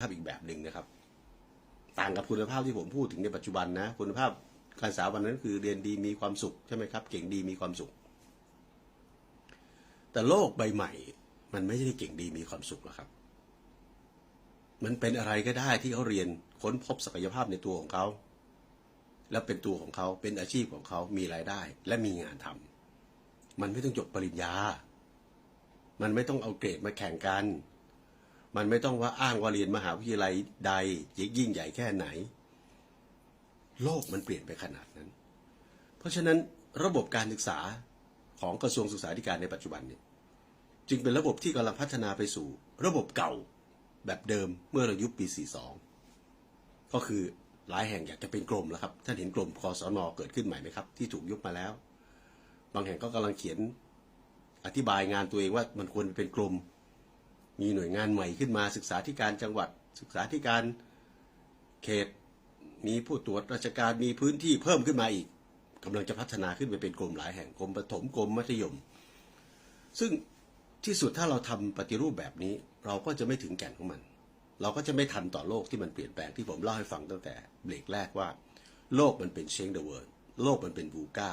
ภาพอีกแบบหนึ่งนะครับ ต่างกับคุณภาพที่ผมพูดถึงในปัจจุบันนะ คุณภาพการศึกษาวันนั้นคือเรียนดีมีความสุขใช่ไหมครับ เก่งดีมีความสุข แต่โลกใบใหม่ มันไม่ได้เก่งดีมีความสุขหรอกครับ มันเป็นอะไรก็ได้ที่เขาเรียนค้นพบศักยภาพในตัวของเขา และเป็นตัวของเขาเป็นอาชีพของเขามีรายได้ และมีงานทำมันไม่ต้องจบปริญญา มันไม่ต้องเอาเกรดมาแข่งกัน มันไม่ต้องว่าอ้างว่าเรียนมหาวิทยาลัยใดยิ่งใหญ่แค่ไหน โลกมันเปลี่ยนไปขนาดนั้น เพราะฉะนั้นระบบการศึกษาของกระทรวงศึกษาธิการในปัจจุบันเนี่ยจึงเป็นระบบที่กำลังพัฒนาไปสู่ ระบบเก่าแบบเดิมเมื่อเรายุบปี 42 ก็คือหลายแห่งอยากจะเป็นกรมแล้วครับ ท่านเห็นกรมคอสอนอเกิดขึ้นใหม่ไหมครับ ที่ถูกยุบมาแล้ว บางแห่งก็กำลังเขียนอธิบายงานตัวเองว่ามันควรเป็นกรม มีหน่วยงานใหม่ขึ้นมาศึกษาธิการจังหวัด ศึกษาธิการเขตมีผู้ตรวจราชการมีพื้นที่เพิ่มขึ้นมาอีกกำลังจะพัฒนาขึ้นไปเป็นกรมหลายแห่งกรมประถมกรมมัธยม ซึ่งที่สุดถ้าเราทำปฏิรูปแบบนี้ เราก็จะไม่ถึงแก่นของมัน เราก็จะไม่ทันต่อโลกที่มันเปลี่ยนแปลงที่ผมเล่าให้ฟังตั้งแต่เบรกแรกว่า โลกมันเป็นเชงเดอะเวิร์โลกมันเป็นบูกา